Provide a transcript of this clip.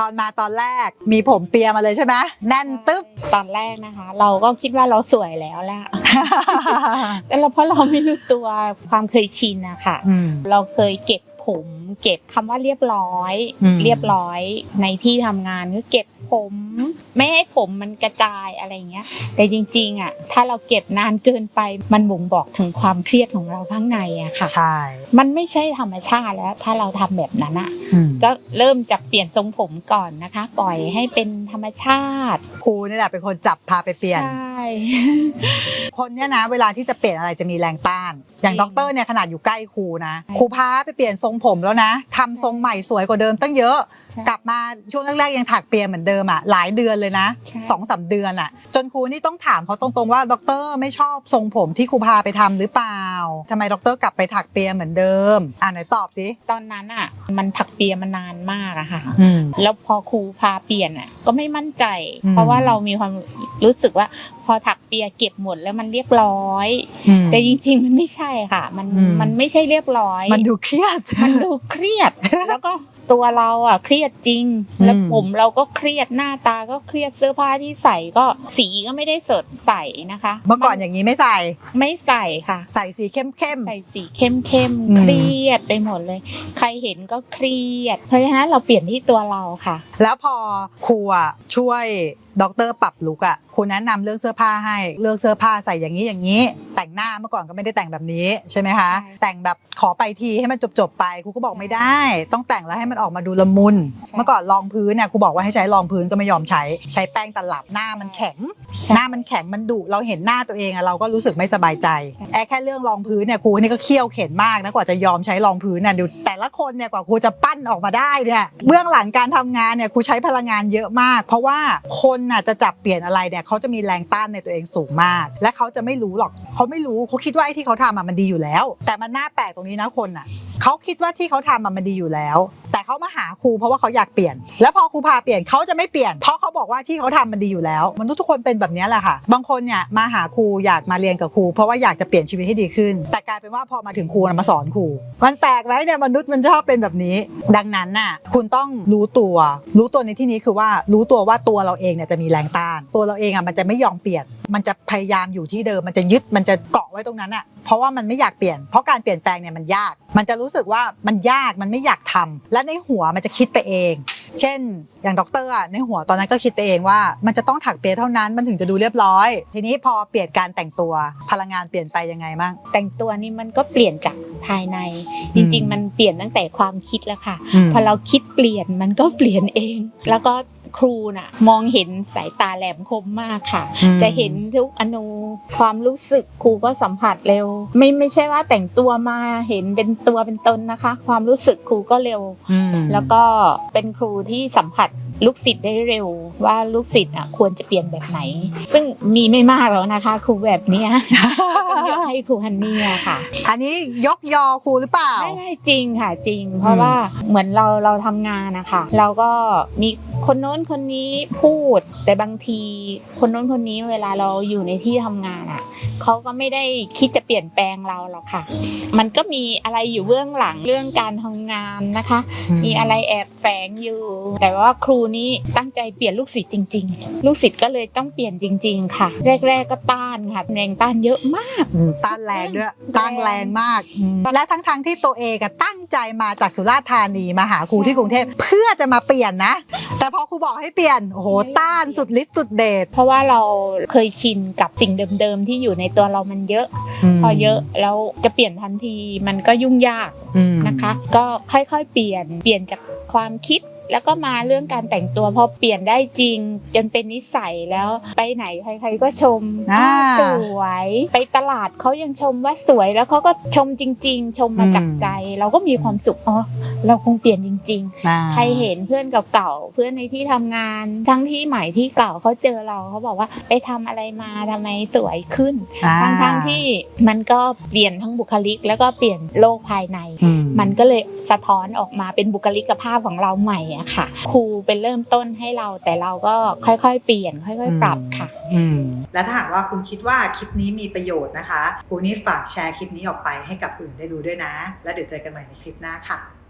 ตอนมาตอนแรกมีผมเปียมาเลยใช่ไหมแน่นตึ๊บ ตอนแรกนะคะ เราก็คิดว่าเราสวยแล้วแหละ แต่เราเพราะเราไม่รู้ตัวความเคยชินนะคะอืม เราเคยเก็บผม เก็บคำว่าเรียบร้อย อืม เรียบร้อยในที่ทำงานคือเก็บผม ไม่ให้ผมมันกระจายอะไรเงี้ย แต่จริงๆอะถ้าเราเก็บนานเกินไปมันบ่งบอกถึงความเครียดของเราข้างในอะค่ะ ใช่มันไม่ใช่ธรรมชาติแล้ว ถ้าเราทำแบบนั้นอะ อืมก็เริ่มจากเปลี่ยนทรงผมก่อนนะคะ ปล่อยให้เป็นธรรมชาติครูนี่แหละเป็นคนจับพาไปเปลี่ยน ใช่ คนเนี่ยนะ เวลาที่จะเปลี่ยนอะไรจะมีแรงต้าน อย่างจริงด็อกเตอร์เนี่ยขนาดอยู่ใกล้ครูนะใช่ครูพาไปเปลี่ยนทรงผมแล้วนะทำทรงใหม่สวยกว่าเดิมตั้งเยอะ ใช่กลับมาช่วงแรกๆยังถักเปียเหมือนเดิมอะหลายเดือนเลยนะใช่ สองสามเดือนอะ จนครูนี่ต้องถามเขาตรงๆว่าด็อกเตอร์ไม่ชอบทรงผมที่ครูพาไปทำหรือเปล่าทำไมด็อกเตอร์กลับไปถักเปียเหมือนเดิม อ่าไหนตอบสิตอนนั้นอะ มันถักเปียมานานมากอะค่ะ อืม แล้วพอครูพาเปลี่ยนอะ ก็ไม่มั่นใจอืมเพราะว่าเรามีความรู้สึกว่า พอถักเปียเก็บหมดแล้วมันเรียบร้อยอืมแต่จริง ๆ มันไม่ใช่ค่ะ มันอืมมันไม่ใช่เรียบร้อย มันดูเครียด มันดูเครียดแล้วก็ ตัวเราอะเครียดจริง แล้วอืมผมเราก็เครียดหน้าตาก็เครียดเสื้อผ้าที่ใส่ก็สีก็ไม่ได้สดใสนะคะ เมื่อก่อนอย่างนี้ไม่ใส่ ไม่ใส่ค่ะ ใส่สีเข้มใส่สีเข้มเข้มๆอืมเครียดไปหมดเลย ใครเห็นก็เครียด เพราะฉะนั้นเราเปลี่ยนที่ตัวเราค่ะๆแล้วพอครูอะช่วย ด็อกเตอร์ปรับลุกอะครูแนะนำเรื่องเสื้อผ้าให้เลือกเสื้อผ้าใส่อย่างนี้อย่างนี้ แต่งหน้าเมื่อก่อนก็ไม่ได้แต่งแบบนี้ใช่ไหมคะใช่แต่งแบบขอไปทีให้มันจบๆไปครูก็บอกไม่ได้ ต้องแต่งแล้วให้มันออกมาดูละมุนใช่เมื่อก่อนรองพื้นเนี่ยครูบอกว่าให้ใช้รองพื้นก็ไม่ยอมใช้ ใช้แป้งตลับหน้ามันแข็งใช่หน้ามันแข็งมันดุเราเห็นหน้าตัวเองอะเราก็รู้สึกไม่สบายใจแอแค่เรื่องรองพื้นเนี่ยครูนี่ก็เคี่ยวเข็นมากนะกว่าจะยอมใช้รองพื้นน่ะดูแต่ละคนเนี่ยกว่าครูจะปั้นออกมาได้เนี่ยเบื้องหลังการทำงานเนี่ยครูใช้พลังงานเยอะมาก เพราะว่าคนน่ะจะจับเปลี่ยนอะไรเนี่ยเขาจะมีแรงต้านในตัวเองสูงมาก และเขาจะไม่รู้หรอกเขาไม่รู้เขาคิดว่าไอ้ที่เขาทำอะมันดีอยู่แล้ว แต่มันน่าแปลกตรงนี้นะคนอะเขาคิดว่าที่เขาทำอะมันดีอยู่แล้ว แต่เขามาหาครูเพราะว่าเขาอยากเปลี่ยน แล้วพอครูพาเปลี่ยนเขาจะไม่เปลี่ยนเพราะ บอกว่าที่เขาทำมันดีอยู่แล้วมนุษย์ทุกคนเป็นแบบนี้แหละค่ะ บางคนเนี่ยมาหาครูอยากมาเรียนกับครู เพราะว่าอยากจะเปลี่ยนชีวิตให้ดีขึ้น แต่กลายเป็นว่าพอมาถึงครูมาสอนครูมันแปลกไหมเนี่ยมนุษย์มันชอบเป็นแบบนี้ ดังนั้นน่ะคุณต้องรู้ตัว รู้ตัวในที่นี้คือว่ารู้ตัวว่าตัวเราเองเนี่ยจะมีแรงต้าน ตัวเราเองอะมันจะไม่ยอมเปลี่ยน มันจะพยายามอยู่ที่เดิม มันจะยึดมันจะเกาะไว้ตรงนั้นอะเพราะว่ามันไม่อยากเปลี่ยน เพราะการเปลี่ยนแปลงเนี่ยมันยาก มันจะรู้สึกว่ามันยากมันไม่อยากทำและในหัวมันจะคิดไปเอง เช่น อย่างด็อกเตอร์อะในหัวตอนนั้นก็คิดไปเองว่า มันจะต้องถักเปียเท่านั้นมันถึงจะดูเรียบร้อย ทีนี้พอเปลี่ยนการแต่งตัวพลังงานเปลี่ยนไปยังไงบ้างแต่งตัวนี่มันก็เปลี่ยนจากภายใน จริง ๆ มันเปลี่ยนตั้งแต่ความคิดแล้วค่ะ พอเราคิดเปลี่ยนมันก็เปลี่ยนเอง แล้วก็ครูน่ะมองเห็นสายตาแหลมคมมากค่ะอืมจะเห็นทุกอนูความรู้สึกครูก็สัมผัสเร็ว ไม่ไม่ใช่ว่าแต่งตัวมาเห็นเป็นตัวเป็นตนนะคะ ความรู้สึกครูก็เร็วอืมแล้วก็เป็นครูที่สัมผัส ลูกศิษย์ได้เร็ว ว่าลูกศิษย์อะควรจะเปลี่ยนแบบไหน ซึ่งมีไม่มากแล้วนะคะครูแบบเนี้ยต้องยกให้ครูฮันนี่อะค่ะ อันนี้ยกยอครูหรือเปล่า ไม่ไม่จริงค่ะจริง เพราะว่าเหมือนเราเราทำงานนะคะเราก็มีคนโน้นคนนี้พูด แต่บางทีคนโน้นคนนี้เวลาเราอยู่ในที่ทำงานอะเขาก็ไม่ได้คิดจะเปลี่ยนแปลงเราหรอกค่ะ มันก็มีอะไรอยู่เบื้องหลังเรื่องการทำงานนะคะ มีอะไรแอบแฝงอยู่ แต่ว่าครูนี้ตั้งใจเปลี่ยนลูกศิษย์จริง ๆ ลูกศิษย์ก็เลยต้องเปลี่ยนจริง ๆ ค่ะ แรก ๆ ก็ต้านค่ะแรงต้านเยอะมาก อืมต้านแรงด้วยต้านแรงมากอืมและทั้งๆที่ตัวเองอะตั้งใจมาจากสุราษฎร์ธานีมาหาครูที่กรุงเทพเพื่อจะมาเปลี่ยนนะ แต่พอครูบอกให้เปลี่ยนโอ้โหต้านสุดฤทธิ์สุดเดชเพราะว่าเราเคยชินกับสิ่งเดิมๆที่อยู่ในตัวเรามันเยอะมพอเยอะแล้วจะเปลี่ยนทันทีมันก็ยุ่งยากอืมนะคะ ก็ค่อยๆ เปลี่ยนเปลี่ยนจากความคิด แล้วก็มาเรื่องการแต่งตัวพอเปลี่ยนได้จริง จนเป็นนิสัยแล้ว ไปไหนใครๆก็ชมอ่า สวย ไปตลาดเขายังชมว่าสวยแล้วเขาก็ชมจริง ๆ ชมมาจากใจ เราก็มีความสุขอ๋อเราคงเปลี่ยนจริง ๆ อ่า ใครเห็นเพื่อนเก่าๆเพื่อนในที่ทำงาน ทั้งที่ใหม่ที่เก่าเขาเจอเราเขาบอกว่าไปทำอะไรมาทำไมสวยขึ้น อ่าทั้งๆที่มันก็เปลี่ยนทั้งบุคลิก แล้วก็เปลี่ยนโลกภายใน อืม มันก็เลยสะท้อนออกมาเป็นบุคลิกภาพของเราใหม่อะค่ะ ครูเป็นเริ่มต้นให้เราแต่เราก็ค่อยๆ เปลี่ยนค่อยๆ ปรับค่ะอืมและถ้าหากว่าคุณคิดว่าคลิปนี้มีประโยชน์นะคะ ครูนี่ฝากแชร์คลิปนี้ออกไปให้กับคนอื่นได้รู้ด้วยนะ แล้วเดี๋ยวเจอกันใหม่ในคลิปหน้าค่ะ